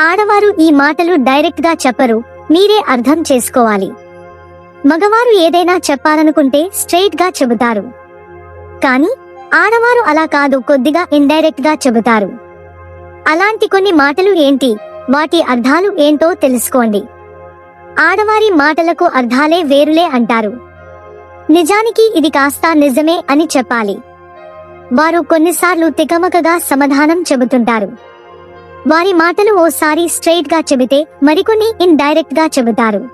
ఆడవారు ఈ మాటలు డైరెక్ట్గా చెప్పరు. మీరే అర్థం చేసుకోవాలి. మగవారు ఏదైనా చెప్పాలనుకుంటే స్ట్రైట్గా చెబుతారు. కానీ ఆడవారు అలా కాదు కొద్దిగా ఇండైరెక్ట్గా చెబుతారు. అలాంటి కొన్ని మాటలు ఏంటి? వాటి అర్థాలు ఏంటో తెలుసుకోండి. ఆడవారి మాటలకు అర్థాలే వేరులే అంటారు. నిజానికి ఇది కాస్త నిజమే అని చెప్పాలి. వారు కొన్నిసార్లు తికమకగా సమాధానం చెబుతుంటారు. వారి మాటలు ఓసారి స్ట్రైట్గా చెబితే మరికొన్ని ఇన్ డైరెక్ట్గా చెబుతారు.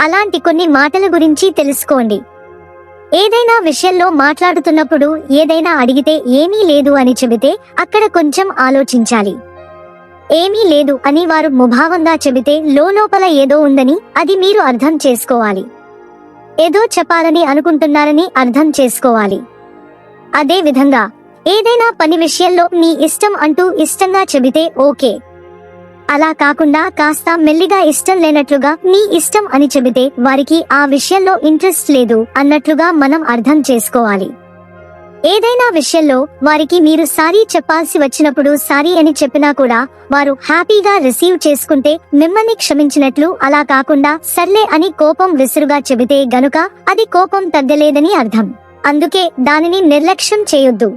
అలాంటి కొన్ని మాటల గురించి తెలుసుకోండి. ఏదైనా విషయంలో మాట్లాడుతున్నప్పుడు ఏదైనా అడిగితే ఏమీ లేదు అని చెబితే అక్కడ కొంచెం ఆలోచించాలి. ఏమీ లేదు అని వారు ముభావంగా చెబితే లోపల ఏదో ఉందని అది మీరు అర్థం చేసుకోవాలి. ఏదో చెప్పాలని అనుకుంటున్నారని అర్థం చేసుకోవాలి. అదే విధంగా ఏదైనా పని విషయంలో నీ ఇష్టం అంటూ ఇష్టంగా చెబితే ఓకే. అలా కాకుండా కాస్త మెల్లిగా ఇష్టం లేనట్లుగా నీ ఇష్టం అని చెబితే వారికి ఆ విషయంలో ఇంట్రెస్ట్ లేదు అన్నట్లుగా మనం అర్థం చేసుకోవాలి. ఏదైనా విషయంలో వారికి మీరు సారీ చెప్పాల్సి వచ్చినప్పుడు సారీ అని చెప్పినా కూడా వారు హ్యాపీగా రిసీవ్ చేసుకుంటే మిమ్మల్ని క్షమించినట్లు అలా కాకుండా సర్లే అని కోపం విసురుగా చెబితే గనుక అది కోపం తగ్గలేదని అర్థం. అందుకే దానిని నిర్లక్ష్యం చేయొద్దు.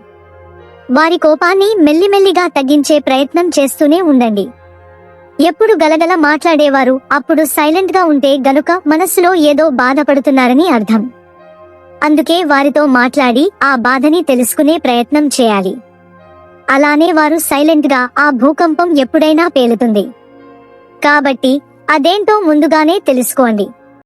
వారి కోపాన్ని మెల్లిమెల్లిగా తగ్గించే ప్రయత్నం చేస్తూనే ఉండండి. ఎప్పుడు గలగల మాట్లాడేవారు అప్పుడు సైలెంట్గా ఉంటే గనుక మనసులో ఏదో బాధపడుతున్నారని అర్థం. అందుకే వారితో మాట్లాడి ఆ బాధని తెలుసుకునే ప్రయత్నం చేయాలి. అలానే వారు సైలెంట్గా ఆ భూకంపం ఎప్పుడైనా పేలుతుంది. కాబట్టి అదేంటో ముందుగానే తెలుసుకోండి.